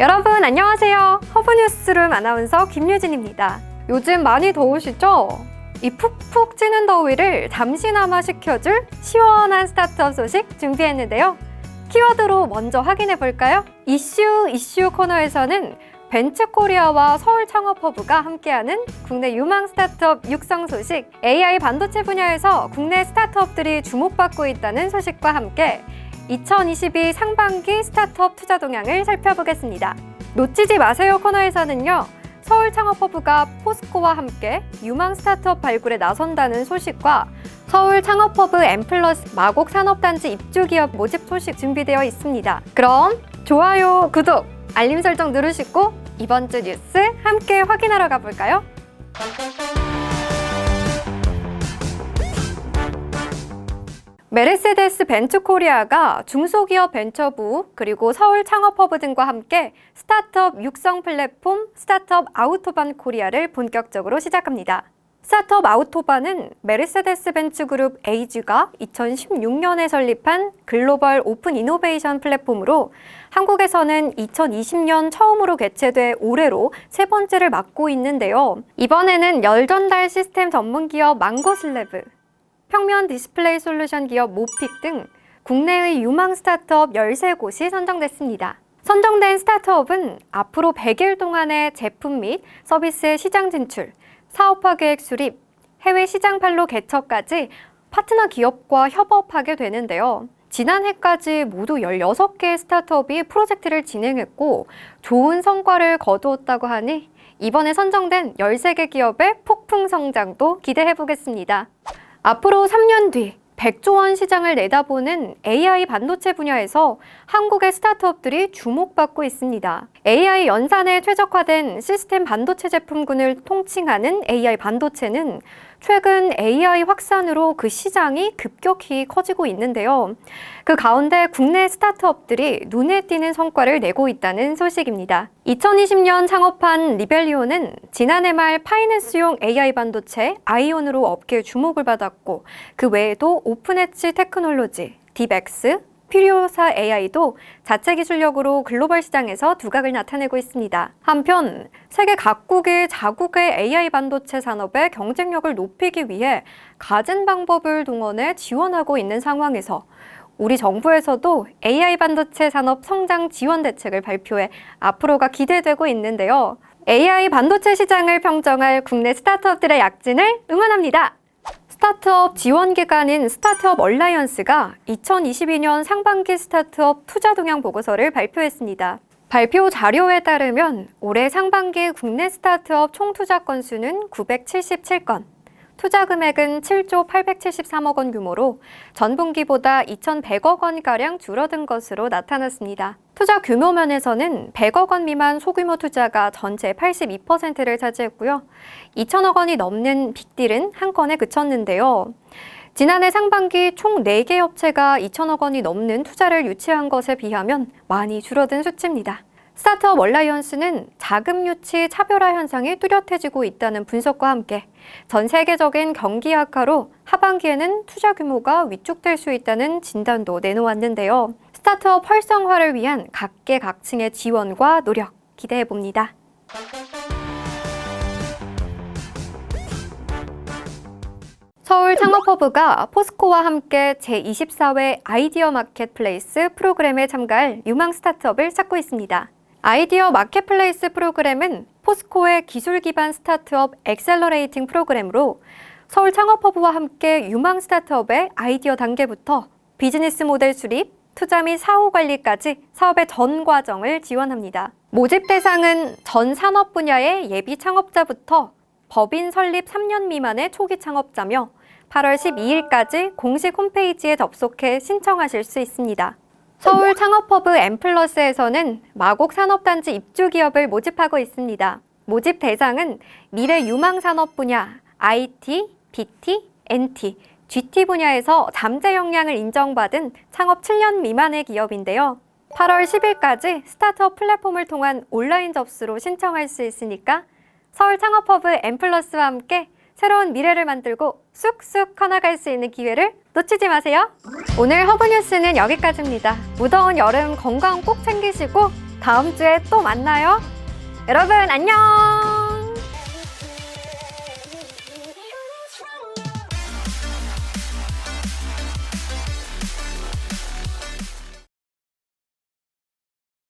여러분 안녕하세요. 허브뉴스룸 아나운서 김유진입니다. 요즘 많이 더우시죠? 이 푹푹 찌는 더위를 잠시나마 식혀줄 시원한 스타트업 소식 준비했는데요. 키워드로 먼저 확인해 볼까요? 이슈 이슈 코너에서는 벤츠코리아와 서울 창업허브가 함께하는 국내 유망 스타트업 육성 소식, AI 반도체 분야에서 국내 스타트업들이 주목받고 있다는 소식과 함께 2022 상반기 스타트업 투자 동향을 살펴보겠습니다. 놓치지 마세요 코너에서는요. 서울 창업허브가 포스코와 함께 유망 스타트업 발굴에 나선다는 소식과 서울 창업허브 엠플러스 마곡 산업단지 입주 기업 모집 소식 준비되어 있습니다. 그럼 좋아요, 구독, 알림 설정 누르시고 이번 주 뉴스 함께 확인하러 가볼까요? 메르세데스 벤츠코리아가 중소기업 벤처부 그리고 서울 창업허브 등과 함께 스타트업 육성 플랫폼 스타트업 아우토반 코리아를 본격적으로 시작합니다. 스타트업 아우토반은 메르세데스 벤츠 그룹 에이즈가 2016년에 설립한 글로벌 오픈 이노베이션 플랫폼으로 한국에서는 2020년 처음으로 개최돼 올해로 세 번째를 맡고 있는데요. 이번에는 열 전달 시스템 전문 기업 망고슬래브, 평면 디스플레이 솔루션 기업 모픽 등 국내의 유망 스타트업 13곳이 선정됐습니다. 선정된 스타트업은 앞으로 100일 동안의 제품 및 서비스의 시장 진출, 사업화 계획 수립, 해외 시장 판로 개척까지 파트너 기업과 협업하게 되는데요. 지난해까지 모두 16개의 스타트업이 프로젝트를 진행했고 좋은 성과를 거두었다고 하니 이번에 선정된 13개 기업의 폭풍 성장도 기대해 보겠습니다. 앞으로 3년 뒤 100조 원 시장을 내다보는 AI 반도체 분야에서 한국의 스타트업들이 주목받고 있습니다. AI 연산에 최적화된 시스템 반도체 제품군을 통칭하는 AI 반도체는 최근 AI 확산으로 그 시장이 급격히 커지고 있는데요. 그 가운데 국내 스타트업들이 눈에 띄는 성과를 내고 있다는 소식입니다. 2020년 창업한 리벨리오는 지난해 말 파이낸스용 AI 반도체 아이온으로 업계 주목을 받았고 그 외에도 오픈엣지 테크놀로지, 딥엑스, 퓨리오사 AI도 자체 기술력으로 글로벌 시장에서 두각을 나타내고 있습니다. 한편 세계 각국의 자국의 AI 반도체 산업의 경쟁력을 높이기 위해 갖은 방법을 동원해 지원하고 있는 상황에서 우리 정부에서도 AI 반도체 산업 성장 지원 대책을 발표해 앞으로가 기대되고 있는데요. AI 반도체 시장을 평정할 국내 스타트업들의 약진을 응원합니다. 스타트업 지원 기관인 스타트업 얼라이언스가 2022년 상반기 스타트업 투자 동향 보고서를 발표했습니다. 발표 자료에 따르면 올해 상반기 국내 스타트업 총 투자 건수는 977건, 투자 금액은 7조 873억 원 규모로 전분기보다 2,100억 원가량 줄어든 것으로 나타났습니다. 투자 규모 면에서는 100억 원 미만 소규모 투자가 전체 82%를 차지했고요. 2천억 원이 넘는 빅딜은 한 건에 그쳤는데요. 지난해 상반기 총 4개 업체가 2천억 원이 넘는 투자를 유치한 것에 비하면 많이 줄어든 수치입니다. 스타트업 얼라이언스는 자금 유치 차별화 현상이 뚜렷해지고 있다는 분석과 함께 전 세계적인 경기 악화로 하반기에는 투자 규모가 위축될 수 있다는 진단도 내놓았는데요. 스타트업 활성화를 위한 각계각층의 지원과 노력 기대해 봅니다. 서울 창업허브가 포스코와 함께 제24회 아이디어 마켓플레이스 프로그램에 참가할 유망 스타트업을 찾고 있습니다. 아이디어 마켓플레이스 프로그램은 포스코의 기술 기반 스타트업 엑셀러레이팅 프로그램으로 서울 창업허브와 함께 유망 스타트업의 아이디어 단계부터 비즈니스 모델 수립, 투자 및 사후 관리까지 사업의 전 과정을 지원합니다. 모집 대상은 전 산업 분야의 예비 창업자부터 법인 설립 3년 미만의 초기 창업자며 8월 12일까지 공식 홈페이지에 접속해 신청하실 수 있습니다. 서울 창업허브 엠플러스에서는 마곡 산업단지 입주 기업을 모집하고 있습니다. 모집 대상은 미래 유망 산업 분야, IT, BT, NT, GT 분야에서 잠재 역량을 인정받은 창업 7년 미만의 기업인데요. 8월 10일까지 스타트업 플랫폼을 통한 온라인 접수로 신청할 수 있으니까 서울 창업허브 엠플러스와 함께 새로운 미래를 만들고 쑥쑥 커나갈 수 있는 기회를 놓치지 마세요. 오늘 허브 뉴스는 여기까지입니다. 무더운 여름 건강 꼭 챙기시고 다음 주에 또 만나요. 여러분 안녕!